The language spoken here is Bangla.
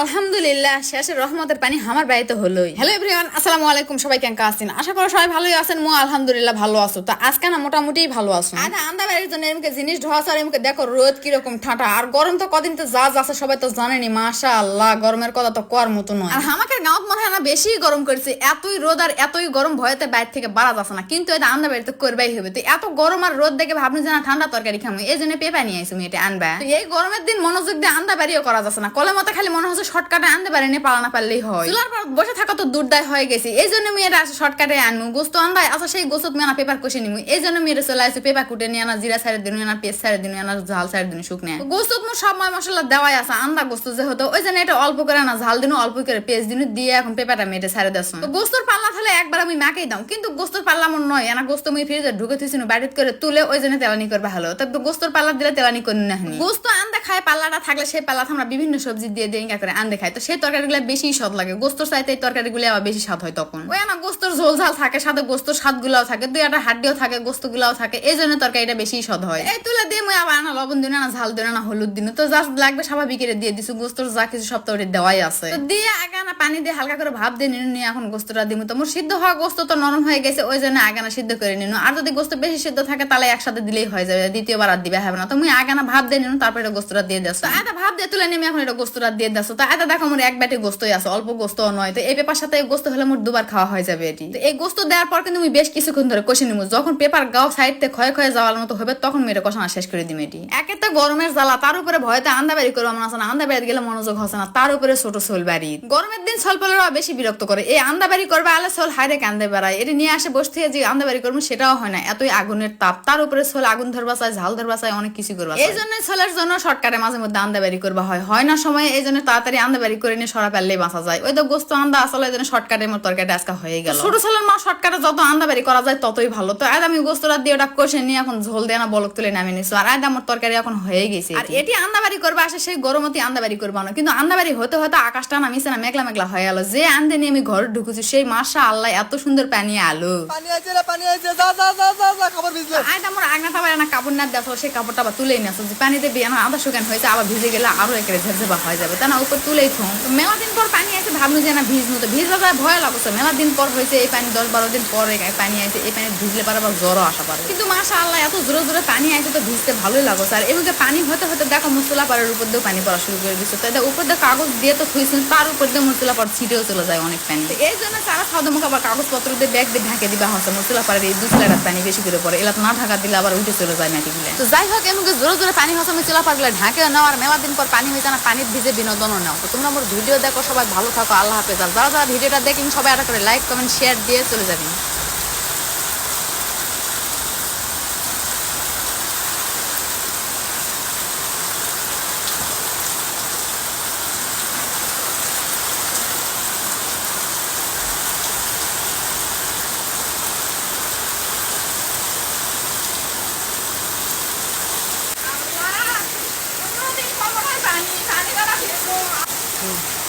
আলহামদুলিল্লাহ শেষের রহমতের পানি আমার বাড়িতে হলোই। হ্যালো এভরিওয়ান আসসালামু আলাইকুম সবাই কেমন আছেন? আশা করি সবাই ভালোই আছেন মো আলহামদুলিল্লাহ ভালো আছো। তো আজকে না মোটামুটি ভালো আছো। আদা আন্দা বাড়ির জন্য এমকে জিনিস ধোয়া আর এমকে দেখো রোদ কীরকম ঠান্ডা। আর গরম তো কদিন তো যা আছে সবাই তো জানেনি মাশা আল্লাহ গরমের কথা তো কর মতো নয়। আর আমাকে গাঁত মনে হয় না বেশি গরম করেছে এতই রোদ আর এতই গরম ভয়তে বাইরে থেকে বাড়া যাচ্ছে না। কিন্তু এটা আন্দা বাড়িতে করবাই হবে। তো এত গরম আর রোদ দেখে ভাবনি যে না ঠান্ডা তরকারি খামো এই জন্য পেপা নিয়ে আইসি এটা আনবা। এই গরমের দিন মনোযোগ দিয়ে আন্দা বাড়িও করা যাচ্ছে না। কলে মতো খালি মনে হচ্ছে শর্টকাটে আনতে পারেনি পালা না পারলেই হয়। চুলার পর বসে থাকা তো দুর্দায় হয়ে গেছে। এই জন্য মেয়েরা আসে শর্টকাটে আনমু গোস্ত আন্দায় আচ্ছা সেই গোস্ত মেয়ে পেপার কষে নিমু। এই জন্য মেয়েরা চলে আসে পেপার কুটে নিয়ে আনা জিরা সাইড দিন আনা পেঁয়াজ সাইড দিন আনা ঝাল সাইড দিন শুকনে গোস্ত মো সব ময় মশলা দেওয়াই আছে আন্দা গোস্ত যে হতো ওই জন্য এটা অল্প করে আনা ঝাল দিনও অল্প করে পেঁয়াজ দিনও দিয়ে এখন পেপারটা মেটে সাইডে দেশ তো গোস্তর পাল্লা তাহলে একবার আমি মাকেই দাও কিন্তু গোস্তর পাল্লা মন নয়। এনা গোস্ত মুই ফ্রিজে ঢুকে থুইছিনু বাড়িতে করে তুলে ওই জন্য তেলানি করবে ভালো। তবে গোস্তর পাল্লা দিলে তেলানি করি না। গোস্ত আন্দা খায় পাল্লাটা থাকলে সেই পাল্লা আমরা বিভিন্ন সবজি দিয়ে দিয়ে করে। আন্দে খাই তো সেই তরকারিগুলো বেশি স্বাদ লাগে। গোস্তর চাইতে এই তরকারিগুলো আবার বেশি স্বাদ হয় তখন। ওই না, গোস্তর ঝোল ঝাল থাকে সাথে গোস্তর স্বাদ গুলাও থাকে, দুই একটা হাড্ডিও থাকে গোস্ত গুলাও থাকে, এই জন্য তরকারিটা বেশি স্বাদ হয়। এই তুলে দিয়ে মুই আবার আনা লবণ দিন না, ঝাল দিন না হলুদ দিন তো যা লাগবে স্বাভাবিক দিয়ে দিছো, গোস্তর যা কিছু সব তো দেওয়াই আছে। তো দিয়ে আগে না পানি দিয়ে হালকা করে ভাব দিয়ে নিন, নিয়ে এখন গোস্তটা দিমু। তো মোর সিদ্ধ হওয়া গোস্ত তো নরম হয়ে গেছে, ওই জন্য আগে না সিদ্ধ করে নিন। আর যদি গোস্ত বেশি সিদ্ধ থাকে, তাহলে একসাথে দিলেই হয়ে যাবে, দ্বিতীয়বার আর দিবে হবে না। তো মুই আগে না ভাব দিয়ে নিন, তারপরে গোস্তটা দিয়ে দেছো এটা ভাব দিয়ে তুলে নেমে এখন এটা গোস্তটা দিয়ে দেছো তো এটা দেখো মোর এক ব্যাটে গোস্তই আছে, অল্প গোস্ত নয়। তো এই পেপার সাথে গোস্ত হলে মোর দুবার খাওয়া হয়ে যাবে এটি। তো এই গোস্ত দেওয়ার পর কিন্তু আমি বেশ কিছুক্ষণ ধরে কষে নিবো। যখন পেপার গাও সাইড থেকে ক্ষয় ক্ষয়ে যাওয়ার মতো হবে, তখন মেয়েটা কষানো শেষ করে দিম এটি। একে তো গরমের জ্বালা, তার উপরে ভয়তে আন্দা বাড়ি করব মনে আছে না আন্দা বাড়ি গেলে মনোযোগ হচ্ছে না, তার উপরে ছোট সোল বাড়ি। গরমের দিন সোল পেলেরা বেশি বিরক্ত করে। এই আন্দা বাড়ি করবে, আলে সোল হাইরে কান্দে বেড়ায়। এটি নিয়ে আসে বসে থেকে যে আন্দা বাড়ি করব, সেটাও হয় না। এতই আগুনের তাপ। তার উপরে সোল আগুন ধরবা চায়, ঝাল ধরবা চায়, অনেক কিছু করবা এই জন্য সোলের জন্য শর্টকাটে মাঝে মধ্যে আন্দা বাড়ি করবা হয়। হয় না সময়, এই জন্য তাড়াতাড়ি আন্দা বাড়ি করে নিয়ে সরা পেলেই বাঁচা যায়। ওই তো গোস্ত আন্দা আসলে এই জন্য শর্টকাটের মতো তরকারি আজকে হয়ে গেল। ছোট ছেলের মা শর্টকাটে যত আন্দা বাড়ি করা যায় ততই ভালো। তো আজ আমি গোস্তটা দিয়ে ওটা কষে নিয়ে এখন ঝোল দিয়ে না বলক তুলে নামিয়ে নিছো আর আজ আমার তরকারি এখন হয়ে গেছে আর এটি। আন্দাবাড়ি করবে আসে সেই গরমতি আন্দাবাড়ি করবা না। কিন্তু আন্দাবাড়ি হতে হতে আকাশটা নামিছে না মেঘলা মেঘলা হয়ে গেল। যে আনতে নিয়ে আমি ঘরে ঢুকেছি সেই মাসা আল্লাহ এত সুন্দর পানি আলো। আজ আমার আগনা তাবার না কাপড় না দেখো সেই কাপড়টা আবার তুলেই নেছো যে পানিতে বিয়ানো আধা শুকান হয়েছে আবার ভিজে গেলে আরও একেবারে ঝেরঝেবা হয়ে যাবে। তা না উপর তুলেই থুম তো মেলা দিন পর পানি আছে ভাবলু যে না ভিজনো তো। ভিজলে তো ভয় লাগছে। মেলা দিন পর হয়েছে এই পানি দশ বারো দিন পরে পানি আছে এই পানি ভিজলে পারে আবার জ্বরও আসা পারে। কিন্তু মাসা আল্লাহ এত জোরে জোরে পানি আছে তো ভিজতে ভালোই লাগছে। আর এমনকি পানি হতে হতে দেখো মুসলা পাড়ের উপর দিয়েও পানি পড়া শুরু করে দিচ্ছে তাই উপর দিয়ে কাগজ দিয়ে তো থুইছেন তার উপর দিয়ে মুসলা পাড় ছিটেও চলে যায় অনেক পানি। এই জন্য সারা খাওয়া মুখ আবার কাগজপত্র দিয়ে ব্যাগ দিয়ে ঢাকে দিবা হচ্ছে। মুসলা পাড়ের এই দুসলাটার পানি বেশি করে পড়ে। এলা তো না ঢাকা দিলে আবার উঠে চলে যায় মাটি গুলো তো যাই হোক এমনকি জোরে জোরে পানি হচ্ছে মুসলা পাড়গুলো ঢাকে নাও। আর মেলা দিন পর পানি হয়েছে না, পানির ভিজে বিনোদনও নাও। তো তোমরা আমার ভিডিও দেখো, সবাই ভালো থাকো, আল্লাহ হাফেজ। আর যারা যারা ভিডিওটা দেখেন, সবাই একটা করে লাইক কমেন্ট শেয়ার দিয়ে চলে যাবেন। 안녕하 세.